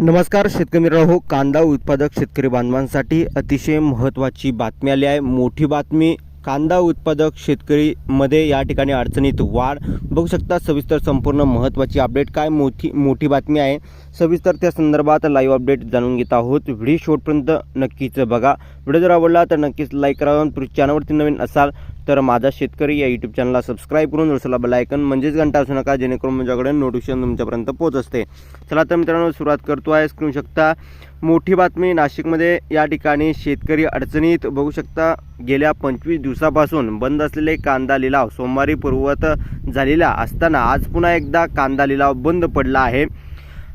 नमस्कार शेतकरी मित्रांनो. हो, कांदा उत्पादक शेतकरी बांधवांसाठी अतिशय महत्त्वाची बातमी आली आहे. मोठी बातमी कांदा उत्पादक शेतकरीमध्ये या ठिकाणी अडचणीत वाढ. बघू शकता सविस्तर संपूर्ण महत्त्वाची अपडेट काय? मोठी मोठी बातमी आहे. सविस्तर त्या संदर्भात लाईव्ह अपडेट जाणून घेत आहोत. व्हिडिओ शेवटपर्यंत नक्कीच बघा. व्हिडिओ जर आवडला तर नक्कीच लाईक करा. तुम्ही चॅनलवरती नवीन असाल तर माझा शेतकरी या यूट्यूब चॅनलला सबस्क्राईब करून जसला बेलायकन म्हणजेच घंटा असू नका जेणेकरून माझ्याकडे नोटिफिकेशन तुमच्यापर्यंत पोहोच असते चला तर मित्रांनो सुरुवात करतो आहे. स्क्रीन शकता. मोठी बातमी नाशिकमध्ये या ठिकाणी शेतकरी अडचणीत बघू शकता गेल्या पंचवीस दिवसापासून बंद असलेले कांदा लिलाव सोमवारी पूर्ववत झालेला असताना आज पुन्हा एकदा कांदा लिलाव बंद पडला आहे.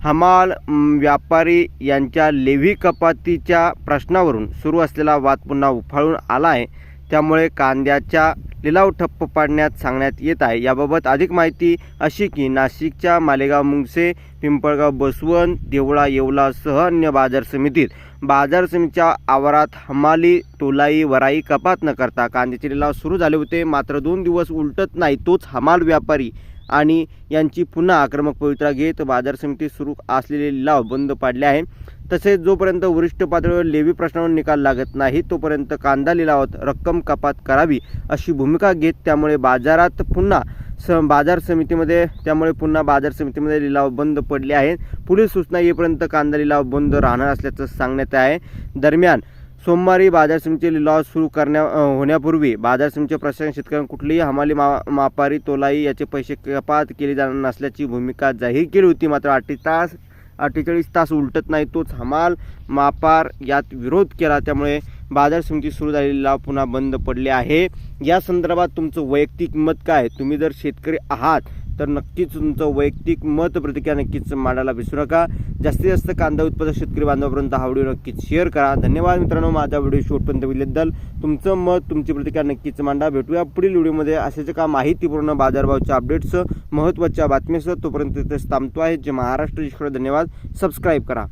हमाल व्यापारी यांच्या लेव्ही कपातीच्या प्रश्नावरून सुरू असलेला वाद पुन्हा उफाळून आला आहे. त्यामुळे कांद्याच्या लिलाव ठप्प पाडण्यात सांगण्यात येत आहे. याबाबत अधिक माहिती अशी की नाशिकच्या मालेगाव मुंगसे पिंपळगाव बसवंत देवळा येवलासह अन्य बाजार समितीत बाजार समितीच्या आवारात हमाली तोलाई वराई कपात न करता कांद्याचे लिलाव सुरू झाले होते. मात्र दोन दिवस उलटत नाही तोच हमाल व्यापारी आणि यांची पुन्हा आक्रमक पवित्रा घेत बाजार समिती सुरू असलेले लिलाव बंद पाडले आहे. तसेच जोपर्यंत वरिष्ठ पातळीवर लेवी प्रश्नावर निकाल लागत नाही तोपर्यंत कांदा लिलावात रक्कम कपात करावी अशी भूमिका घेत त्यामुळे बाजारात पुन्हा स बाजार समितीमध्ये त्यामुळे पुन्हा बाजार समितीमध्ये लिलाव बंद पडले आहेत. पुढील सूचना येईपर्यंत कांदा लिलाव बंद राहणार असल्याचं सांगण्यात आहे. दरम्यान सोमवारी बाजार समितीचे लिलाव सुरू करण्या होण्यापूर्वी बाजार समितीचे प्रशासन शेतकऱ्यांना कुठलीही हमाली मा मापारी तोलाई याचे पैसे कपात केले जाणार नसल्याची भूमिका जाहीर केली होती. मात्र अठ्ठेचाळीस तास अठ्ठेचाळीस तास उलटत नाही तोच हमाल मापार यात विरोध केला. त्यामुळे बाजार समिती सुरू झालेली लाव पुन्हा बंद पडले आहे. या संदर्भात तुमचं वैयक्तिक मत काय तुम्ही जर शेतकरी आहात तर नक्कीच तुमचं वैयक्तिक मत प्रतिक्रिया नक्कीच मांडायला विसरू नका. जास्तीत जास्त कांदा उत्पादक शेतकरी बांधवापर्यंत हा व्हिडिओ नक्कीच शेअर करा. धन्यवाद मित्रांनो माझा व्हिडिओ शेवटपर्यंत बघितल्याबद्दल तुमचं मत तुमची प्रतिक्रिया नक्कीच मांडा. भेटूया पुढील व्हिडिओमध्ये. असेच का माहितीपूर्ण बाजारभावच्या अपडेट्स महत्त्वाच्या बातमीसह तोपर्यंत तिथे थांबतो आहे. जे महाराष्ट्र जिकडे धन्यवाद. सबस्क्राईब करा.